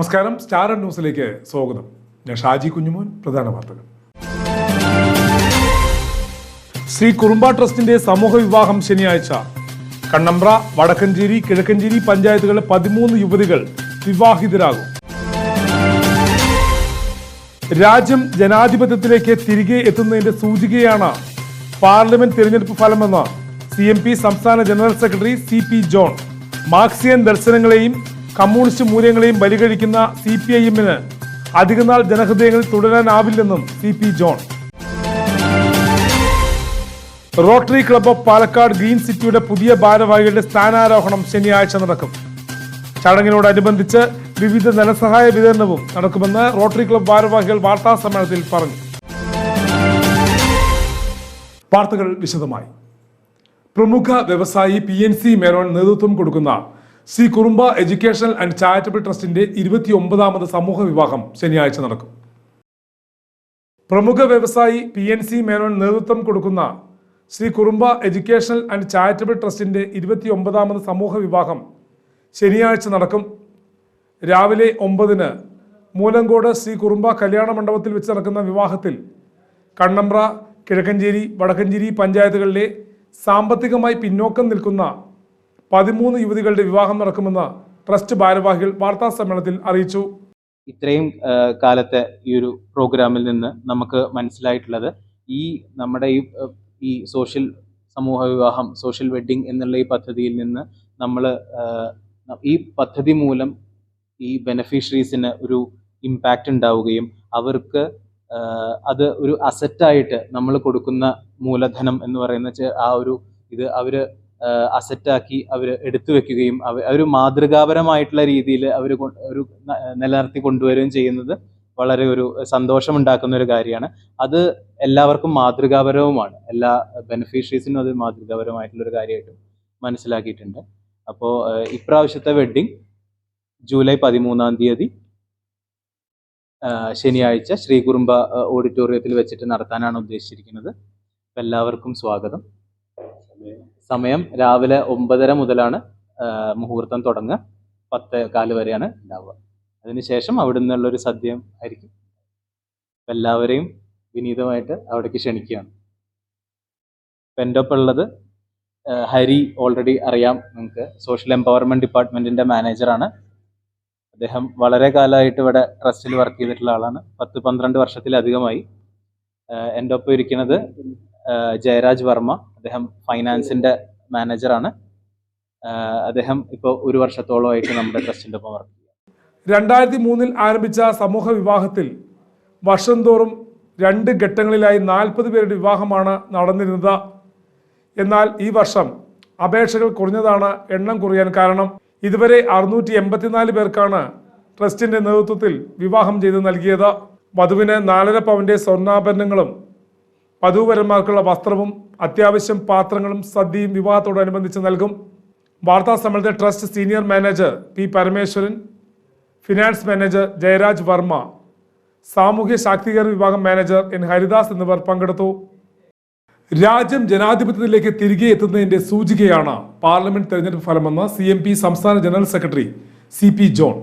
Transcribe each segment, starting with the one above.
നമസ്കാരം. സ്റ്റാർ ന്യൂസിലേക്ക് സ്വാഗതം. ഞാൻ ഷാജി കുഞ്ഞുമോൻ പ്രധാന വാർത്തകൾ. ശ്രീ കുറുമ്പ ട്രസ്റ്റിന്റെ സമൂഹ വിവാഹം ശനിയാഴ്ച. കണ്ണമ്പ്ര വടക്കഞ്ചേരി കിഴക്കഞ്ചേരി പഞ്ചായത്തുകളിലെ പതിമൂന്ന് യുവതികൾ വിവാഹിതരാകും. രാജ്യം ജനാധിപത്യത്തിലേക്ക് തിരികെ എത്തുന്നതിന്റെ സൂചികയാണ് പാർലമെന്റ് തിരഞ്ഞെടുപ്പ് ഫലമെന്ന് സി എം പി സംസ്ഥാന general secretary C P John. Marxian ദർശനങ്ങളെയും communist മൂല്യങ്ങളെയും ബലികഴിക്കുന്ന സി പി ഐ എമ്മിന് അധികനാൾ ജനഹൃദയങ്ങളിൽ തുടരാനാവില്ലെന്നും C P John. Rotary club of Palakkad green സിറ്റിയുടെ പുതിയ ഭാരവാഹികളുടെ സ്ഥാനാരോഹണം ശനിയാഴ്ച നടക്കും. ചടങ്ങിനോടനുബന്ധിച്ച് വിവിധ ധനസഹായ വിതരണവും നടക്കുമെന്ന് റോട്ടറി ക്ലബ് ഭാരവാഹികൾ വാർത്താ സമ്മേളനത്തിൽ പറഞ്ഞു. വാർത്തകൾ വിശദമായി. പ്രമുഖ വ്യവസായി പി എൻ സി മേനോൻ നേതൃത്വം കൊടുക്കുന്ന Shri Kurumba educational and charitable ട്രസ്റ്റിന്റെ ഇരുപത്തി ഒമ്പതാമത് സമൂഹ വിവാഹം ശനിയാഴ്ച നടക്കും. പ്രമുഖ വ്യവസായി പി എൻ സി മേനോൻ നേതൃത്വം കൊടുക്കുന്ന Shri Kurumba educational and charitable ട്രസ്റ്റിന്റെ ഇരുപത്തി ഒമ്പതാമത് സമൂഹ വിവാഹം ശനിയാഴ്ച നടക്കും. രാവിലെ ഒമ്പതിന് മൂലങ്കോട് ശ്രീ കുറുമ്പ കല്യാണ മണ്ഡപത്തിൽ വെച്ച് നടക്കുന്ന വിവാഹത്തിൽ കണ്ണമ്പ്ര കിഴക്കഞ്ചേരി വടക്കഞ്ചേരി പഞ്ചായത്തുകളിലെ സാമ്പത്തികമായി പിന്നോക്കം നിൽക്കുന്ന പതിമൂന്ന് യുവതികളുടെ വിവാഹം നടക്കുമെന്ന് ട്രസ്റ്റ് ഭാരവാഹികൾ വാർത്താ സമ്മേളനത്തിൽ അറിയിച്ചു. ഇത്രയും കാലത്തെ ഈ ഒരു പ്രോഗ്രാമിൽ നിന്ന് നമുക്ക് മനസ്സിലായിട്ടുള്ളത് ഈ നമ്മുടെ ഈ ഈ സോഷ്യൽ സമൂഹ വിവാഹം സോഷ്യൽ വെഡ്ഡിംഗ് എന്നുള്ള ഈ പദ്ധതിയിൽ നിന്ന് നമ്മൾ ഈ പദ്ധതി മൂലം ഈ ബെനഫിഷ്യറീസിന് ഒരു ഇമ്പാക്റ്റ് ഉണ്ടാവുകയും അവർക്ക് അത് ഒരു അസറ്റായിട്ട് നമ്മൾ കൊടുക്കുന്ന മൂലധനം എന്ന് പറയുന്ന ആ ഒരു ഇത് അവർ അസറ്റാക്കി അവർ എടുത്തു വെക്കുകയും അവർ മാതൃകാപരമായിട്ടുള്ള രീതിയിൽ അവർ ഒരു നിലനിർത്തി കൊണ്ടുവരികയും ചെയ്യുന്നത് വളരെ ഒരു സന്തോഷമുണ്ടാക്കുന്ന ഒരു കാര്യമാണ്. അത് എല്ലാവർക്കും മാതൃകാപരവുമാണ്. എല്ലാ ബെനിഫിഷ്യറീസിനും അത് മാതൃകാപരമായിട്ടുള്ള ഒരു കാര്യമായിട്ടും മനസ്സിലാക്കിയിട്ടുണ്ട്. അപ്പോൾ ഇപ്രാവശ്യത്തെ വെഡ്ഡിങ് ജൂലൈ പതിമൂന്നാം തീയതി ശനിയാഴ്ച ശ്രീകുറുമ്പ ഓഡിറ്റോറിയത്തിൽ വെച്ചിട്ട് നടത്താനാണ് ഉദ്ദേശിച്ചിരിക്കുന്നത്. എല്ലാവർക്കും സ്വാഗതം. സമയം രാവിലെ ഒമ്പതര മുതലാണ് മുഹൂർത്തം തുടങ്ങുക. പത്ത് കാൽ വരെയാണ് ഉണ്ടാവുക. അതിനുശേഷം അവിടെ നിന്നുള്ള ഒരു സദ്യം ആയിരിക്കും. എല്ലാവരെയും വിനീതമായിട്ട് അവിടേക്ക് ക്ഷണിക്കുകയാണ്. ഇപ്പം എന്റെ ഒപ്പം ഉള്ളത് ഹരി ഓൾറെഡി അറിയാം. നിങ്ങൾക്ക് സോഷ്യൽ എംപവർമെന്റ് ഡിപ്പാർട്ട്മെന്റിന്റെ മാനേജറാണ് അദ്ദേഹം വളരെ കാലമായിട്ട് ഇവിടെ ട്രസ്റ്റിൽ വർക്ക് ചെയ്തിട്ടുള്ള ആളാണ്. പത്ത് പന്ത്രണ്ട് വർഷത്തിലധികമായി. എന്റെ ഒപ്പം ഇരിക്കുന്നത് ജയരാജ് വർമ്മ അദ്ദേഹം ഫൈനാൻസിന്റെ മാനേജറാണ് അദ്ദേഹം ഇപ്പോൾ ഒരു വർഷത്തോളമായിട്ട് നമ്മുടെ ട്രസ്റ്റിന്റെ ഒപ്പം വർക്ക് ചെയ്യുക രണ്ടായിരത്തി മൂന്നിൽ ആരംഭിച്ച സമൂഹ വിവാഹത്തിൽ വർഷം തോറും രണ്ട് ഘട്ടങ്ങളിലായി നാൽപ്പത് പേരുടെ വിവാഹമാണ് നടന്നിരുന്നത്. എന്നാൽ ഈ വർഷം അപേക്ഷകൾ കുറഞ്ഞതാണ് എണ്ണം കുറയാൻ കാരണം. ഇതുവരെ അറുന്നൂറ്റി എൺപത്തിനാല് പേർക്കാണ് ട്രസ്റ്റിന്റെ നേതൃത്വത്തിൽ വിവാഹം ചെയ്ത് നൽകിയത്. വധുവിന് നാലര പവന്റെ സ്വർണാഭരണങ്ങളും വധൂവരന്മാർക്കുള്ള വസ്ത്രവും അത്യാവശ്യം പാത്രങ്ങളും സദ്യയും വിവാഹത്തോടനുബന്ധിച്ച് നൽകും. വാർത്താ സമ്മേളനത്തിൽ trust senior manager P Parameswaran finance manager Jayaraj Varma സാമൂഹ്യ ശാക്തീകരണ വിഭാഗം മാനേജർ എൻ ഹരിദാസ് എന്നിവർ പങ്കെടുത്തു. രാജ്യം ജനാധിപത്യത്തിലേക്ക് തിരികെ എത്തുന്നതിന്റെ സൂചികയാണ് പാർലമെന്റ് തെരഞ്ഞെടുപ്പ് ഫലമെന്ന് സി എം പി സംസ്ഥാന general secretary C P John.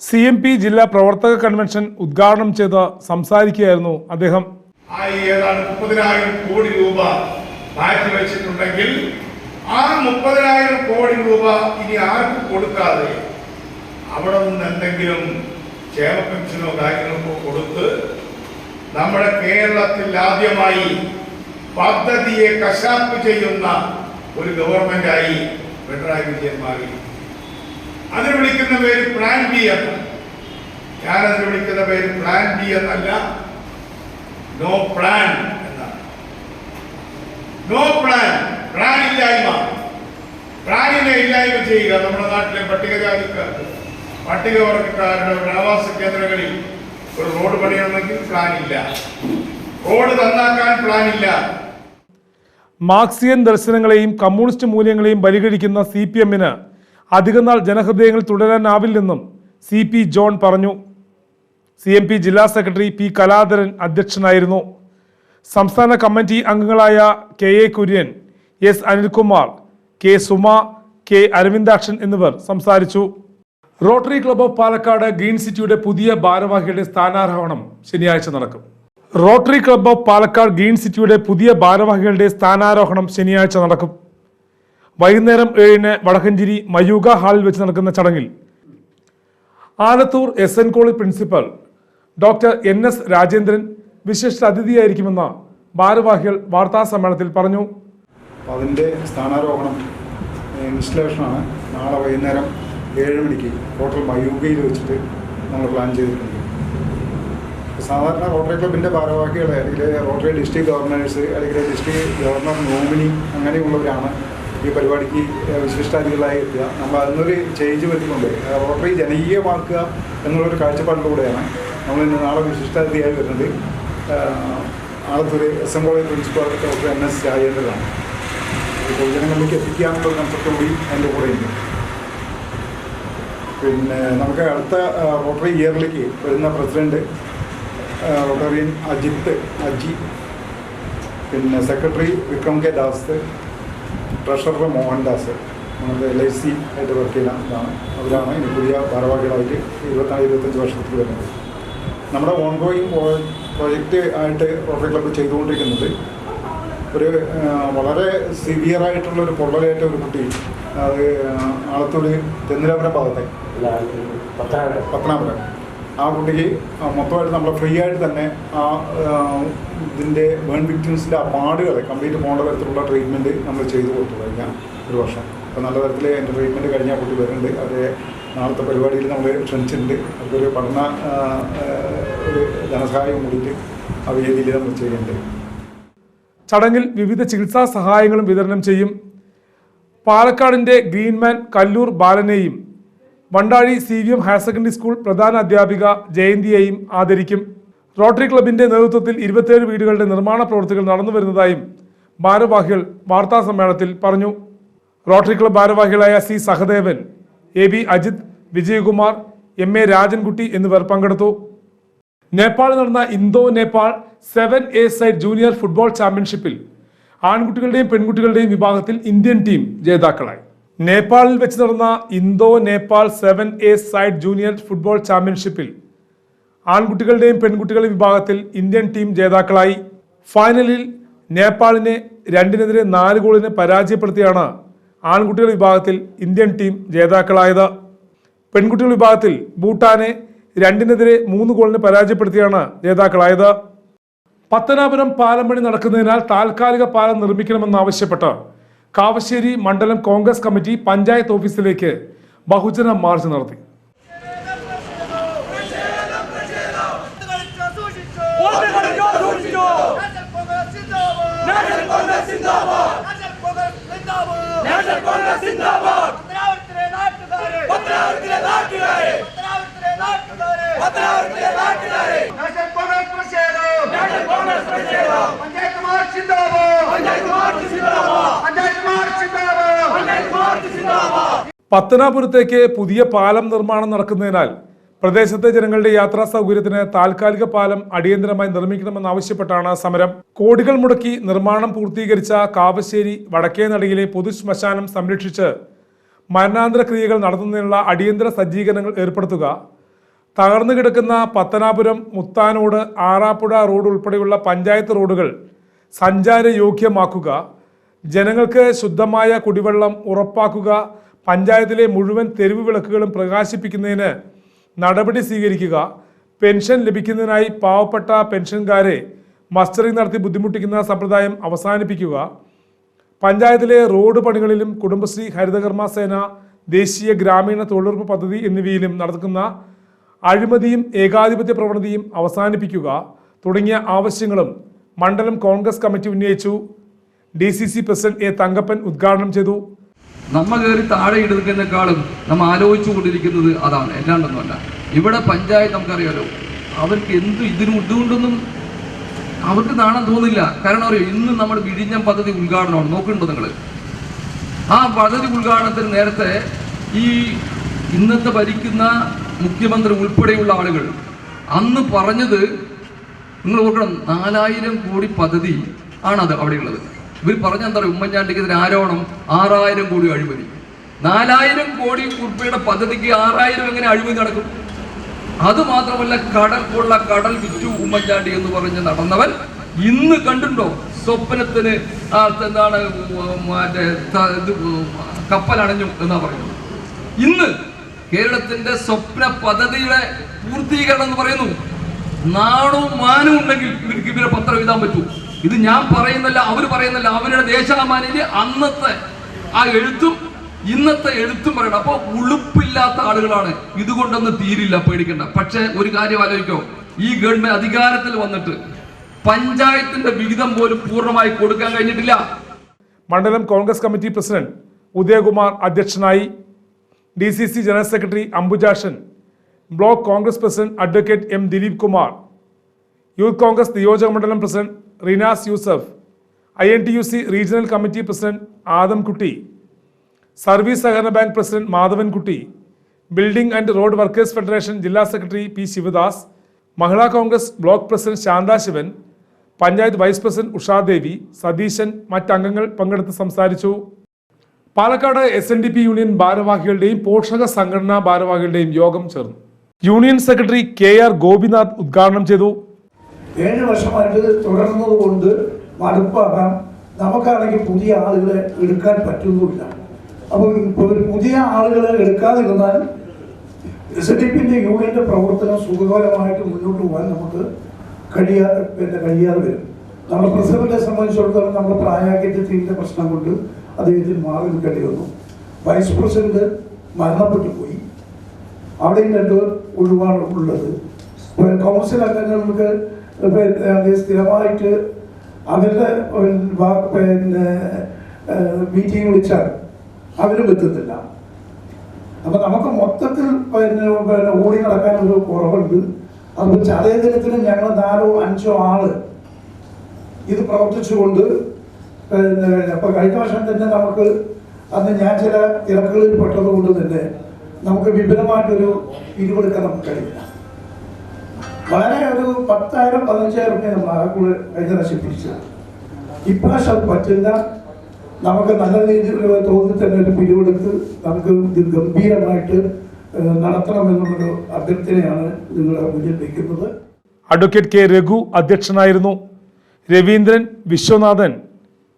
C M P ജില്ലാ പ്രവർത്തക കൺവെൻഷൻ ഉദ്ഘാടനം ചെയ്ത് സംസാരിക്കുകയായിരുന്നു അദ്ദേഹം. ആ ഏതാണ്ട് മുപ്പതിനായിരം കോടി രൂപ മാറ്റിവെച്ചിട്ടുണ്ടെങ്കിൽ ആ മുപ്പതിനായിരം കോടി രൂപ ഇനി ആർക്കും കൊടുക്കാതെ അവിടെ നിന്ന് എന്തെങ്കിലും ക്ഷേമ പെൻഷനോ കാര്യങ്ങൾക്കോ കൊടുത്ത് നമ്മുടെ കേരളത്തിൽ ആദ്യമായി പദ്ധതിയെ കശാപ്പ് ചെയ്യുന്ന ഒരു ഗവൺമെന്റായി പിണറായി വിജയൻ മാറി. അതിന് വിളിക്കുന്ന പേര് പ്ലാൻ ബി എന്ന് ഞാനതിന് വിളിക്കുന്ന പേര് പ്ലാൻ ബി എന്നല്ല. നോ പ്ലാൻ എന്നാണ് നോ പ്ലാൻ പ്ലാൻ ഇല്ലായ്മ. പ്ലാനിനെ ഇല്ലായ്മ ചെയ്യുക നമ്മുടെ നാട്ടിലെ പട്ടികജാതിക്കാർക്ക് പട്ടികവർഗക്കാരുടെ ആവാസ കേന്ദ്രങ്ങളിൽ ഒരു റോഡ് പണിയണമെങ്കിൽ പ്ലാൻ ഇല്ല. റോഡ് നന്നാക്കാൻ പ്ലാൻ ഇല്ല. മാർക്സിയൻ ദർശനങ്ങളെയും കമ്മ്യൂണിസ്റ്റ് മൂല്യങ്ങളെയും ബലികഴിക്കുന്ന സി പി എമ്മിന് അധികനാൾ ജനഹൃദയങ്ങൾ തുടരാനാവില്ലെന്നും സി പി ജോൺ പറഞ്ഞു. സി എം പി ജില്ലാ സെക്രട്ടറി പി കലാധരൻ അധ്യക്ഷനായിരുന്നു. സംസ്ഥാന കമ്മിറ്റി അംഗങ്ങളായ K A Kurian S Anilkumar K Suma K Aravindakshan എന്നിവർ സംസാരിച്ചു. Rotary club of Palakkad green സിറ്റിയുടെ പുതിയ ഭാരവാഹിയുടെ സ്ഥാനാരോഹണം ശനിയാഴ്ച നടക്കും. Rotary club of Palakkad green സിറ്റിയുടെ പുതിയ ഭാരവാഹികളുടെ സ്ഥാനാരോഹണം ശനിയാഴ്ച നടക്കും. വൈകുന്നേരം ഏഴിന് വടക്കഞ്ചേരി മയൂക ഹാളിൽ വെച്ച് നടക്കുന്ന ചടങ്ങിൽ Alathur S N college principal doctor N S Rajendran വിശിഷ്ട അതിഥിയായിരിക്കുമെന്ന് ഭാരവാഹികൾ വാർത്താ സമ്മേളനത്തിൽ പറഞ്ഞു. അതിന്റെ സ്ഥാനാരോഹണം ഇൻസ്റ്റലേഷനാണ് നാളെ വൈകുന്നേരം ഏഴ് മണിക്ക് ഹോട്ടൽ മയൂഗയിൽ വെച്ചിട്ട് നമ്മൾ പ്ലാൻ ചെയ്തിട്ടുണ്ട്. സാധാരണ റോട്ടറി ക്ലബിന്റെ ഭാരവാഹികൾ അല്ലെങ്കിൽ റോട്ടറി ഡിസ്ട്രിക്ട് ഗവർണേഴ്സ് അല്ലെങ്കിൽ ഡിസ്ട്രിക്ട് ഗവർണർ നോമിനി അങ്ങനെയുള്ളവരാണ് ഈ പരിപാടിക്ക് വിശിഷ്ടാതികളായി എത്തുക. നമ്മൾ അതിനൊരു ചേഞ്ച് വരുത്തിക്കൊണ്ട് റോട്ടറി ജനകീയമാക്കുക എന്നുള്ളൊരു കാഴ്ചപ്പാടിലൂടെയാണ് നമ്മൾ ഇന്ന് നാളെ വിശിഷ്ടാതിഥിയായി വരുന്നത് ആളത്തൊരു S M college principal doctor N S രാജേന്ദ്രനാണ്. പൊതുജനങ്ങളിലേക്ക് എത്തിക്കാനുള്ള കൺസെപ്റ്റ് കൂടി അതിന്റെ കൂടെയുണ്ട്. പിന്നെ നമുക്ക് അടുത്ത റോട്ടറി ഇയറിലേക്ക് വരുന്ന പ്രസിഡന്റ് ആ, റോട്ടറിയൻ അജിത്ത് അജി പിന്നെ secretary Vikram K Das treasurer Mohandas നമ്മുടെ എൽ ഐ സി ആയിട്ട് വർക്ക് ചെയ്യുന്ന ഇതാണ് അവരാണ് ഇനി പുതിയ ഭാരവാഹികളായിട്ട് ഇരുപത്തിനാല് ഇരുപത്തഞ്ച് വർഷത്തിൽ വരുന്നത്. നമ്മുടെ ഓൺഗോയിങ് പ്രൊജക്റ്റ് ആയിട്ട് റോട്ടറി ക്ലബ്ബ് ചെയ്തുകൊണ്ടിരിക്കുന്നത്. ഒരു വളരെ സിവിയർ ആയിട്ടുള്ള ഒരു പൊള്ളലേറ്റ ഒരു കുട്ടി അത് ആളത്തൂർ തെന്നിലപുരം ഭാഗത്തെ. പത്തനാപുരം. ആ കുട്ടിക്ക് മൊത്തമായിട്ട് നമ്മൾ ഫ്രീ ആയിട്ട് തന്നെ ആ ഇതിന്റെ ബേൺ വിക്ടിംസിന്റെ ആ പാടുകൾ കംപ്ലീറ്റ് പോകേണ്ട തരത്തിലുള്ള ട്രീറ്റ്മെന്റ് നമ്മൾ ചെയ്തു കൊടുത്തു കഴിഞ്ഞ ഒരു വർഷം. അപ്പോൾ നല്ല തരത്തിൽ എന്റെ ട്രീറ്റ്മെന്റ് കഴിഞ്ഞ ആ കുട്ടി വരുന്നുണ്ട്. അവരെ നാളത്തെ പരിപാടിയിൽ നമ്മൾ ക്ഷണിച്ചിട്ടുണ്ട്. അവർക്കൊരു പഠന ഒരു ധനസഹായം കൂടിയിട്ട് ആ വേദിയിൽ നമ്മൾ ചെയ്യേണ്ടത്. ചടങ്ങിൽ വിവിധ ചികിത്സാ സഹായങ്ങളും വിതരണം ചെയ്യും. പാലക്കാടിന്റെ green man Kallur ബാലനെയും Vandazhi C V M higher secondary school പ്രധാന അധ്യാപിക ജയന്തിയെയും ആദരിക്കും. റോട്ടറി ക്ലബിന്റെ നേതൃത്വത്തിൽ ഇരുപത്തിയേഴ് വീടുകളുടെ നിർമ്മാണ പ്രവൃത്തികൾ നടന്നു വരുന്നതായും ഭാരവാഹികൾ വാർത്താ സമ്മേളനത്തിൽ പറഞ്ഞു. റോട്ടറി ക്ലബ് ഭാരവാഹികളായ C Sahadevan A B Ajith Vijayakumar M A Rajankutty എന്നിവർ പങ്കെടുത്തു. നേപ്പാളിൽ നടന്ന Indo Nepal seven a side junior football ചാമ്പ്യൻഷിപ്പിൽ ആൺകുട്ടികളുടെയും പെൺകുട്ടികളുടെയും വിഭാഗത്തിൽ ഇന്ത്യൻ ടീം ജേതാക്കളായി. നേപ്പാളിൽ വെച്ച് നടന്ന Indo Nepal seven a side junior football ചാമ്പ്യൻഷിപ്പിൽ ആൺകുട്ടികളുടെയും പെൺകുട്ടികളുടെയും വിഭാഗത്തിൽ ഇന്ത്യൻ ടീം ജേതാക്കളായി. ഫൈനലിൽ നേപ്പാളിനെ രണ്ടിനെതിരെ നാല് ഗോളിന് പരാജയപ്പെടുത്തിയാണ് ആൺകുട്ടികളുടെ വിഭാഗത്തിൽ ഇന്ത്യൻ ടീം ജേതാക്കളായത്. പെൺകുട്ടികളുടെ വിഭാഗത്തിൽ ഭൂട്ടാനെ രണ്ടിനെതിരെ മൂന്ന് ഗോളിന് പരാജയപ്പെടുത്തിയാണ് ജേതാക്കളായത് പത്തനാപുരം പാലം പണി നടക്കുന്നതിനാൽ താൽക്കാലിക പാലം നിർമ്മിക്കണമെന്നാവശ്യപ്പെട്ട് കാവശ്ശേരി മണ്ഡലം കോൺഗ്രസ് കമ്മിറ്റി പഞ്ചായത്ത് ഓഫീസിലേക്ക് ബഹുജന മാർച്ച് നടത്തി നാഷണൽ കോൺഗ്രസ് സിന്ദാബാദ് നാഷണൽ കോൺഗ്രസ് സിന്ദാബാദ് പത്രാവർത്തിലെ നാട്ടുകാരെ പത്രാവർത്തിലെ നാട്ടുകാരെ നാഷണൽ കോൺഗ്രസ് പ്രതിഷേധം പഞ്ചായത്ത് മാർച്ച് സിന്ദാബാദ് പഞ്ചായത്ത് മാർച്ച് സിന്ദാബാദ് പഞ്ചായത്ത് മാർച്ച് സിന്ദാബാദ് പഞ്ചായത്ത് മാർച്ച് സിന്ദാബാദ് പത്തനാപുരത്തേക്ക് പുതിയ പാലം നിർമ്മാണം നടക്കുന്നതിനാൽ പ്രദേശത്തെ ജനങ്ങളുടെ യാത്രാ സൗകര്യത്തിന് താൽക്കാലിക പാലം അടിയന്തരമായി നിർമ്മിക്കണമെന്നാവശ്യപ്പെട്ടാണ് സമരം. കോടികൾ മുടക്കി നിർമ്മാണം പൂർത്തീകരിച്ച കാവശ്ശേരി വടക്കേ നടയിലെ പൊതു ശ്മശാനം സംരക്ഷിച്ച് മരണാന്തര ക്രിയകൾ നടത്തുന്നതിനുള്ള അടിയന്തര സജ്ജീകരണങ്ങൾ ഏർപ്പെടുത്തുക തകർന്നു കിടക്കുന്ന പത്തനാപുരം മുത്താനോട് ആറാപ്പുഴ റോഡ് ഉൾപ്പെടെയുള്ള പഞ്ചായത്ത് റോഡുകൾ സഞ്ചാരയോഗ്യമാക്കുക ജനങ്ങൾക്ക് ശുദ്ധമായ കുടിവെള്ളം ഉറപ്പാക്കുക പഞ്ചായത്തിലെ മുഴുവൻ തെരുവ് വിളക്കുകളും പ്രകാശിപ്പിക്കുന്നതിന് നടപടി സ്വീകരിക്കുക പെൻഷൻ ലഭിക്കുന്നതിനായി പാവപ്പെട്ട പെൻഷൻകാരെ മസ്റ്ററിംഗ് നടത്തി ബുദ്ധിമുട്ടിക്കുന്ന സമ്പ്രദായം അവസാനിപ്പിക്കുക പഞ്ചായത്തിലെ റോഡ് പണികളിലും കുടുംബശ്രീ ഹരിതകർമ്മ സേന ദേശീയ ഗ്രാമീണ തൊഴിലുറപ്പ് പദ്ധതി എന്നിവയിലും നടക്കുന്ന അഴിമതിയും ഏകാധിപത്യ പ്രവണതയും അവസാനിപ്പിക്കുക തുടങ്ങിയ ആവശ്യങ്ങളും മണ്ഡലം കോൺഗ്രസ് കമ്മിറ്റി ഉന്നയിച്ചു. D C C president A Thankappan ഉദ്ഘാടനം ചെയ്തു. നമ്മ കയറി താഴെ ഇടുന്നതിനേക്കാളും നമ്മൾ ആലോചിച്ചു കൊണ്ടിരിക്കുന്നത് അതാണ്. എല്ലാണ്ടൊന്നുമല്ല ഇവിടെ പഞ്ചായത്ത് നമുക്കറിയാലോ അവർക്ക് എന്ത് ഇതിനും ഇതുകൊണ്ടൊന്നും അവർക്ക് നാണം തോന്നില്ല. കാരണം അറിയോ ഇന്ന് നമ്മൾ വിഴിഞ്ഞം പദ്ധതി ഉദ്ഘാടനമാണ്. നോക്കുന്നുണ്ടോ നിങ്ങൾ? ആ പദ്ധതി ഉദ്ഘാടനത്തിന് നേരത്തെ ഈ ഇന്നത്തെ ഭരിക്കുന്ന മുഖ്യമന്ത്രി ഉൾപ്പെടെയുള്ള ആളുകൾ അന്ന് പറഞ്ഞത് നിങ്ങൾ ഓർക്കണം നാലായിരം കോടി പദ്ധതി ആണത് അവിടെയുള്ളത് ഇവർ പറഞ്ഞ എന്താ പറയുക ഉമ്മൻചാണ്ടിക്കെതിരെ ആരോണം ആറായിരം കോടി അഴിമതി. നാലായിരം കോടി ഉറുപ്പിയുടെ പദ്ധതിക്ക് ആറായിരം എങ്ങനെ അഴിമതി നടക്കും? അത് മാത്രമല്ല കടൽ കൊള്ള കടൽ വിറ്റു ഉമ്മൻചാണ്ടി എന്ന് പറഞ്ഞ് നടന്നവൻ ഇന്ന് കണ്ടുണ്ടോ സ്വപ്നത്തിന് എന്താണ് മറ്റേ കപ്പലണഞ്ഞു എന്നാ പറയുന്നത്. ഇന്ന് കേരളത്തിന്റെ സ്വപ്ന പദ്ധതിയുടെ പൂർത്തീകരണം എന്ന് പറയുന്നു. നാണവും മാനവും ഉണ്ടെങ്കിൽ ഇവർക്ക് ഇവരെ പത്രം എഴുതാൻ പറ്റൂ. ഇത് ഞാൻ പറയുന്നല്ല അവർ പറയുന്നല്ല അവരുടെ ദേശാഭിമാനിന്റെ അന്നത്തെ ആ എഴുത്തും ഇന്നത്തെ എഴുത്തും പറയണം. അപ്പൊ ഉളുപ്പില്ലാത്ത ആളുകളാണ്. ഇതുകൊണ്ടൊന്നും തീരില്ല പേടിക്കണ്ട. പക്ഷെ ഒരു കാര്യം ആലോചിക്കോ. ഈ ഗവൺമെന്റ് അധികാരത്തിൽ വന്നിട്ട് പഞ്ചായത്തിന്റെ വിഹിതം പോലും പൂർണമായി കൊടുക്കാൻ കഴിഞ്ഞിട്ടില്ല. മണ്ഡലം കോൺഗ്രസ് കമ്മിറ്റി പ്രസിഡന്റ് ഉദയകുമാർ അധ്യക്ഷനായി D C C general secretary Ambujashan block congress president advocate M Dileep Kumar youth congress നിയോജക മണ്ഡലം president Rinas Yusuf I N T U C regional committee president Adamkutty service സഹകരണ bank president Madhavankutty building and road workers federation ജില്ലാ secretary P Sivadas Mahila congress block president Shanthasivan panchayat vice president Ushadevi Satheesan മറ്റംഗങ്ങൾ പങ്കെടുത്ത് സംസാരിച്ചു. Palakkad S N D P union ഭാരവാഹികളുടെയും പോഷക സംഘടനാ ഭാരവാഹികളുടെയും യോഗം ചേർന്നു. Union secretary K R Gopinath ഉദ്ഘാടനം ചെയ്തു. ഏഴ് വർഷമായിട്ട് തുടർന്നത് കൊണ്ട് മടുപ്പാകാം. നമുക്കാണെങ്കിൽ പുതിയ ആളുകളെ എടുക്കാൻ പറ്റുന്നുമില്ല. അപ്പം ഇപ്പോൾ പുതിയ ആളുകളെ എടുക്കാതിരുന്നാൽ എസ് ഡി പിന്റെ യൂണിയന്റെ പ്രവർത്തനം സുഖകരമായിട്ട് മുന്നോട്ട് പോകാൻ നമുക്ക് കഴിയാ പിന്നെ കഴിയാതെ വരും. നമ്മുടെ പ്രസിഡന്റിനെ സംബന്ധിച്ചിടത്തോളം നമ്മുടെ പ്രായാഗ്യത്തിന്റെ പ്രശ്നം കൊണ്ട് അദ്ദേഹത്തിന് മാറി നിൽക്കേണ്ടി വന്നു. വൈസ് പ്രസിഡന്റ് മരണപ്പെട്ടു പോയി. അവിടെയും രണ്ടുപേർ ഒഴിവാണ് ഉള്ളത്. കൗൺസിൽ അംഗങ്ങൾക്ക് സ്ഥിരമായിട്ട് അവരുടെ പിന്നെ മീറ്റിംഗ് വിളിച്ചാൽ അവരും എത്തുന്നില്ല. അപ്പൊ നമുക്ക് മൊത്തത്തിൽ പിന്നെ ഓടി നടക്കാൻ ഒരു കുറവുണ്ട്. അതുകൊണ്ട് അതേ ദിനത്തിന് ഞങ്ങൾ നാലോ അഞ്ചോ ആൾ ഇത് പ്രവർത്തിച്ചുകൊണ്ട് പിന്നെ അപ്പൊ കഴിഞ്ഞ വർഷം തന്നെ നമുക്ക് അന്ന് ഞാൻ ചില ഇറക്കുകളിൽ പെട്ടത് കൊണ്ട് തന്നെ നമുക്ക് വിപുലമായിട്ടൊരു പിരിവെടുക്കാൻ നമുക്ക് കഴിയില്ല. വളരെ ഒരു പത്തായിരം പതിനഞ്ചായിരം റുപ്യ നമ്മൾ ആകെ കഴിഞ്ഞ പിരിച്ചത് ഇപ്രാവശ്യം അത് പറ്റില്ല. നമുക്ക് നല്ല രീതിയിൽ തോന്നി തന്നെ ഒരു പിരിവെടുത്ത് നമുക്ക് ഇത് ഗംഭീരമായിട്ട് നടത്തണമെന്നുള്ളൊരു അഭ്യർത്ഥനയാണ് നിങ്ങളുടെ മുന്നിൽ വയ്ക്കുന്നത് അഡ്വക്കേറ്റ് കെ രഘു അധ്യക്ഷനായിരുന്നു. രവീന്ദ്രൻ വിശ്വനാഥൻ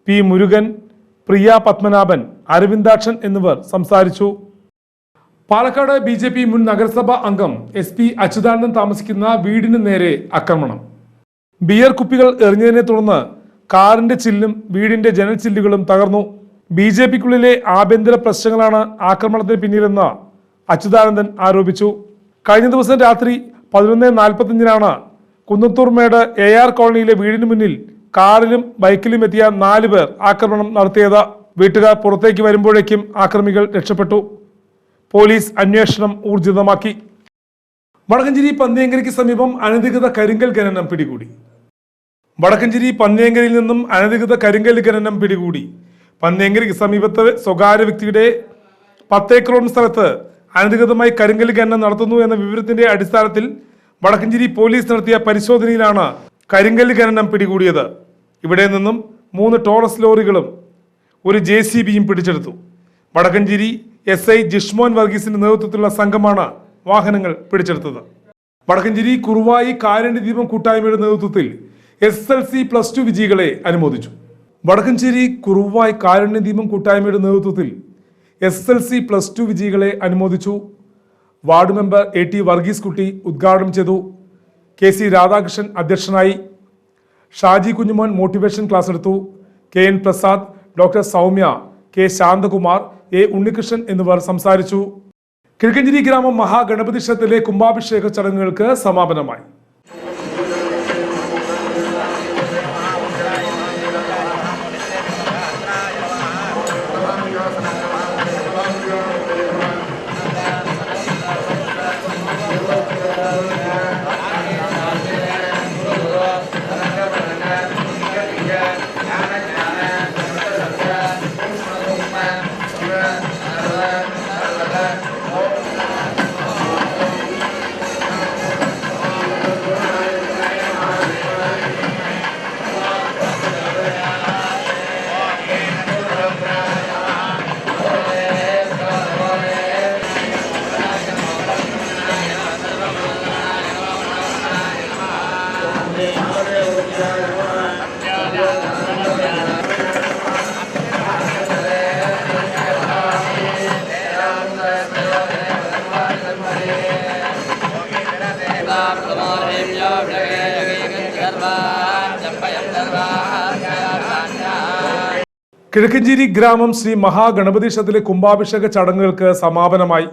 പി മുരുകൻ പ്രിയ പത്മനാഭൻ അരവിന്ദാക്ഷൻ എന്നിവർ സംസാരിച്ചു. പാലക്കാട് ബി ജെ പി മുൻ നഗരസഭാ അംഗം എസ് പി അച്യുതാനന്ദൻ താമസിക്കുന്ന വീടിന് നേരെ ആക്രമണം. ബിയർ കുപ്പികൾ എറിഞ്ഞതിനെ തുടർന്ന് കാറിന്റെ ചില്ലും വീടിന്റെ ജനൽ ചില്ലുകളും തകർന്നു. ബി ജെ പിക്കുള്ളിലെ ആഭ്യന്തര പ്രശ്നങ്ങളാണ് ആക്രമണത്തിന് പിന്നിലെന്ന് അച്യുതാനന്ദൻ ആരോപിച്ചു. കഴിഞ്ഞ ദിവസം രാത്രി പതിനൊന്ന് നാൽപ്പത്തഞ്ചിനാണ് കുന്നത്തൂർമേട് എ ആർ കോളനിയിലെ വീടിന് മുന്നിൽ കാറിലും ബൈക്കിലും എത്തിയ നാല് പേർ ആക്രമണം നടത്തിയത്. വീട്ടുകാർ പുറത്തേക്ക് വരുമ്പോഴേക്കും ആക്രമികൾ രക്ഷപ്പെട്ടു. പോലീസ് അന്വേഷണം ഊർജിതമാക്കി. വടക്കഞ്ചേരി പന്നിയങ്കരിക്ക് സമീപം അനധികൃത കരിങ്കൽ ഖനനം പിടികൂടി. വടക്കഞ്ചേരി പന്നിയങ്കരയിൽ നിന്നും അനധികൃത കരിങ്കൽ ഖനനം പിടികൂടി. പന്നിയങ്കരിക്ക് സമീപത്ത് സ്വകാര്യ വ്യക്തിയുടെ പത്തേക്കറോളം സ്ഥലത്ത് അനധികൃതമായി കരിങ്കൽ ഖനനം നടത്തുന്നു എന്ന വിവരത്തിന്റെ അടിസ്ഥാനത്തിൽ വടക്കഞ്ചേരി പോലീസ് നടത്തിയ പരിശോധനയിലാണ് കരിങ്കൽ ഖനനം പിടികൂടിയത്. ഇവിടെ നിന്നും മൂന്ന് ടോറസ് ലോറികളും ഒരു ജെ സി ബിയും പിടിച്ചെടുത്തു. വടക്കഞ്ചേരി എസ് ഐ ജിഷ്മോൻ വർഗീസിന്റെ നേതൃത്വത്തിലുള്ള സംഘമാണ് വാഹനങ്ങൾ പിടിച്ചെടുത്തത്. വടക്കഞ്ചേരി കുറുവായി കാരണ്യദീപം കൂട്ടായ്മയുടെ നേതൃത്വത്തിൽ S L C plus two വിജയികളെ അനുമോദിച്ചു. വടക്കഞ്ചേരി കുറുവായി കാരുണ്യദീപം കൂട്ടായ്മയുടെ നേതൃത്വത്തിൽ S L C plus two വിജയികളെ അനുമോദിച്ചു. Ward member A T Varghese Kutty ഉദ്ഘാടനം ചെയ്തു. കെ സി രാധാകൃഷ്ണൻ അധ്യക്ഷനായി ഷാജി കുഞ്ഞുമോൻ മോട്ടിവേഷൻ ക്ലാസ് എടുത്തു. K N Prasad doctor Soumya K Shanthakumar A Unnikrishnan എന്നിവർ സംസാരിച്ചു. കിഴക്കഞ്ചേരി ഗ്രാമം മഹാഗണപതി ക്ഷേത്രത്തിലെ കുംഭാഭിഷേക ചടങ്ങുകൾക്ക് സമാപനമായി. കിഴക്കഞ്ചേരി ഗ്രാമം ശ്രീ മഹാഗണപതി ക്ഷേത്രത്തിലെ കുംഭാഭിഷേക ചടങ്ങുകൾക്ക് സമാപനമായി.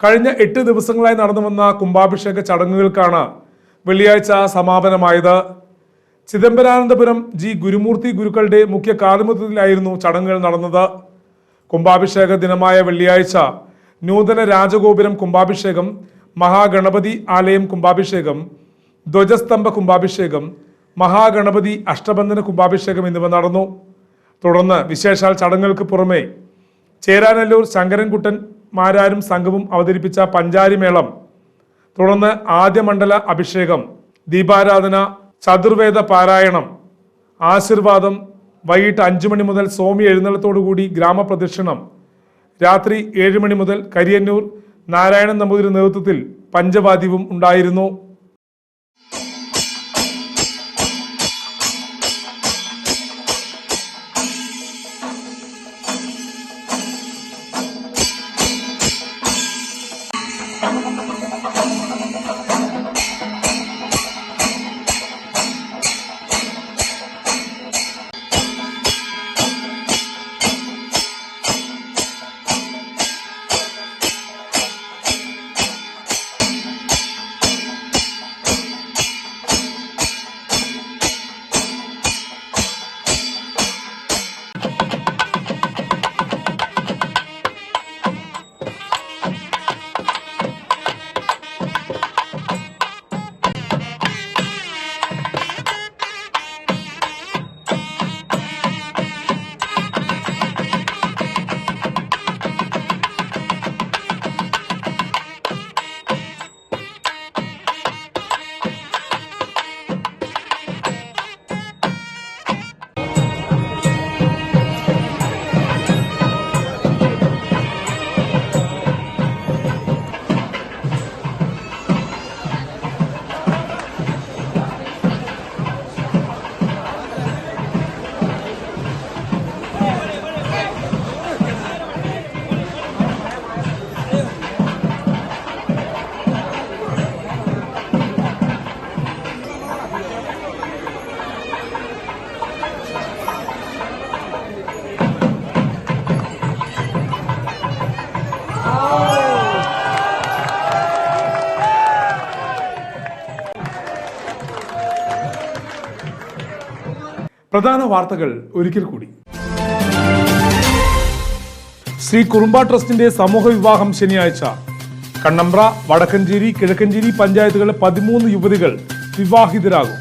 കഴിഞ്ഞ എട്ട് ദിവസങ്ങളായി നടന്നു വന്ന കുംഭാഭിഷേക ചടങ്ങുകൾക്കാണ് വെള്ളിയാഴ്ച സമാപനമായത്. ചിദംബരാനന്തപുരം ജി ഗുരുമൂർത്തി ഗുരുക്കളുടെ മുഖ്യ കാർമ്മികത്വത്തിലായിരുന്നു ചടങ്ങുകൾ നടന്നത്. കുംഭാഭിഷേക ദിനമായ വെള്ളിയാഴ്ച നൂതന രാജഗോപുരം കുംഭാഭിഷേകം മഹാഗണപതി ആലയം കുംഭാഭിഷേകം ധ്വജസ്തംഭ കുംഭാഭിഷേകം മഹാഗണപതി അഷ്ടബന്ധന കുംഭാഭിഷേകം എന്നിവ നടന്നു. തുടർന്ന് വിശേഷാൽ ചടങ്ങുകൾക്ക് പുറമെ ചേരാനല്ലൂർ ശങ്കരൻകുട്ടൻ മാരാരും സംഘവും അവതരിപ്പിച്ച പഞ്ചാരിമേളം തുടർന്ന് ആദ്യമണ്ഡല അഭിഷേകം ദീപാരാധന ചതുർവേദ പാരായണം ആശീർവാദം വൈകിട്ട് അഞ്ചു മണി മുതൽ സ്വാമി എഴുന്നള്ളത്തോടുകൂടി ഗ്രാമപ്രദക്ഷിണം രാത്രി ഏഴ് മണി മുതൽ കരിയന്നൂർ നാരായണൻ നമ്പൂതിരി നേതൃത്വത്തിൽ പഞ്ചവാദ്യവും ഉണ്ടായിരുന്നു. പ്രധാന വാർത്തകൾ ഒരിക്കൽ കൂടി. ശ്രീ കുറുമ്പ ട്രസ്റ്റിന്റെ സമൂഹ വിവാഹം ശനിയാഴ്ച. കണ്ണമ്പ്ര വടക്കഞ്ചേരി കിഴക്കഞ്ചേരി പഞ്ചായത്തുകളിലെ പതിമൂന്ന് യുവതികൾ വിവാഹിതരാകും.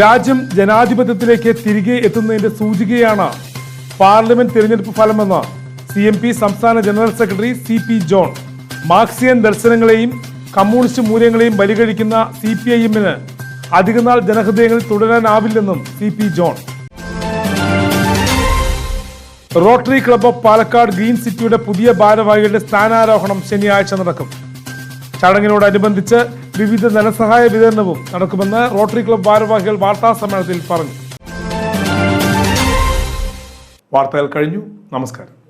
രാജ്യം ജനാധിപത്യത്തിലേക്ക് തിരികെ എത്തുന്നതിന്റെ സൂചികയാണ് പാർലമെന്റ് തിരഞ്ഞെടുപ്പ് ഫലമെന്ന് സി എം പി സംസ്ഥാന general secretary C P John. Marxian ദർശനങ്ങളെയും communist മൂല്യങ്ങളെയും ബലികഴിക്കുന്ന സി പി ഐ എമ്മിന് അധികനാൾ ജനഹൃദയങ്ങളിൽ തുടരാനാവില്ലെന്നും C P John. Rotary club of Palakkad green സിറ്റിയുടെ പുതിയ ഭാരവാഹികളുടെ സ്ഥാനാരോഹണം ശനിയാഴ്ച നടക്കും. ചടങ്ങിനോടനുബന്ധിച്ച് വിവിധ ധനസഹായ വിതരണവും നടക്കുമെന്ന് റോട്ടറി ക്ലബ് ഭാരവാഹികൾ വാർത്താ സമ്മേളനത്തിൽ പറഞ്ഞു. വാർത്തകൾ കഴിഞ്ഞു. നമസ്കാരം.